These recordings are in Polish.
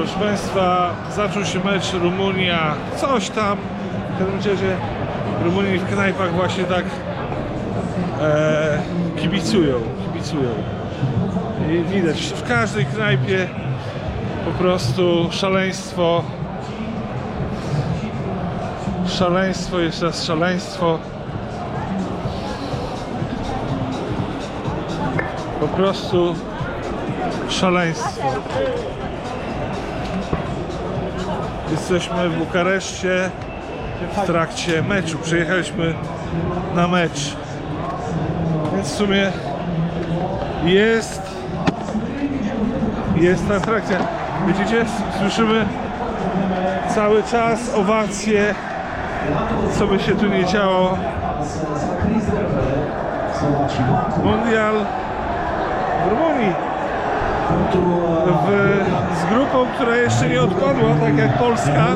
proszę Państwa, zaczął się mecz Rumunia, coś tam. W każdym razie Rumunii w knajpach właśnie tak e, kibicują, kibicują. I widać w każdej knajpie po prostu szaleństwo. Szaleństwo, jeszcze raz szaleństwo. Po prostu szaleństwo. Jesteśmy w Bukareszcie w trakcie meczu. Przyjechaliśmy na mecz. Więc w sumie jest jest ta atrakcja. Widzicie? Słyszymy cały czas owacje. Co by się tu nie działo. Mundial w Rumunii. W, z grupą, która jeszcze nie odpadła, tak jak Polska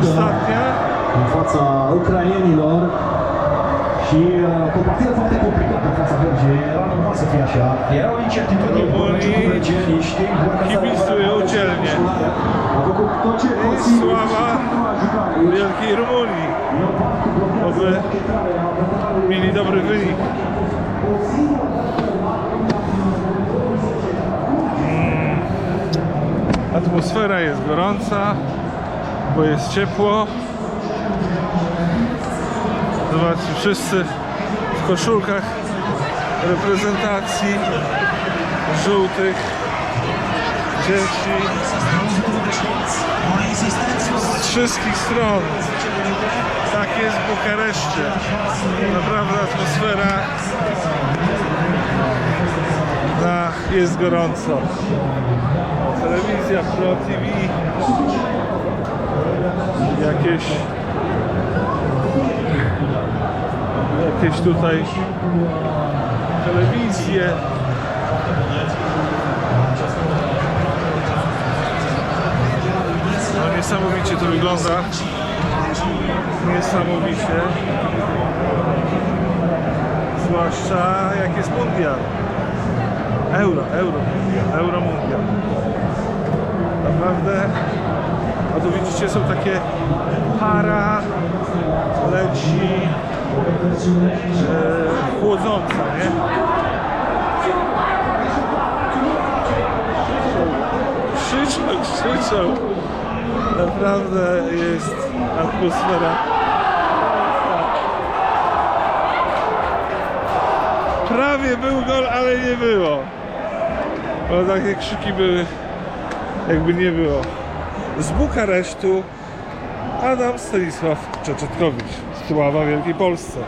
ostatnia. in fața ucrainienilor și cu partidă foarte complicată în fața Belgiei, era normal să fie așa. Erau incertitudini în Românii meciul belgieni, știm, vor ca kibicują dzielnie. A făcut tot ce I posibil și sława. Wielkiej Rumunii. Intrarea apărătorului mieli dobry wynik. Atmosfera jest gorąca, bo jest ciepło. Zobaczcie, wszyscy w koszulkach reprezentacji żółtych dzieci z wszystkich stron. Tak jest w Bukareszcie. Naprawdę atmosfera jest gorąco. Telewizja Pro TV. Jakieś jakieś tutaj telewizje. No niesamowicie to wygląda. Niesamowicie. Zwłaszcza jak jest mundial. Euro, euro, euro mundial. Naprawdę. A tu widzicie są takie para leci e, chłodząca, nie? Krzyczą, krzyczą. Naprawdę jest atmosfera. Prawie był gol, ale nie było. Bo takie krzyki były, jakby nie było. Z Bukaresztu Adam Stanisław Czeczetkowicz. Sława Wielkiej Polsce.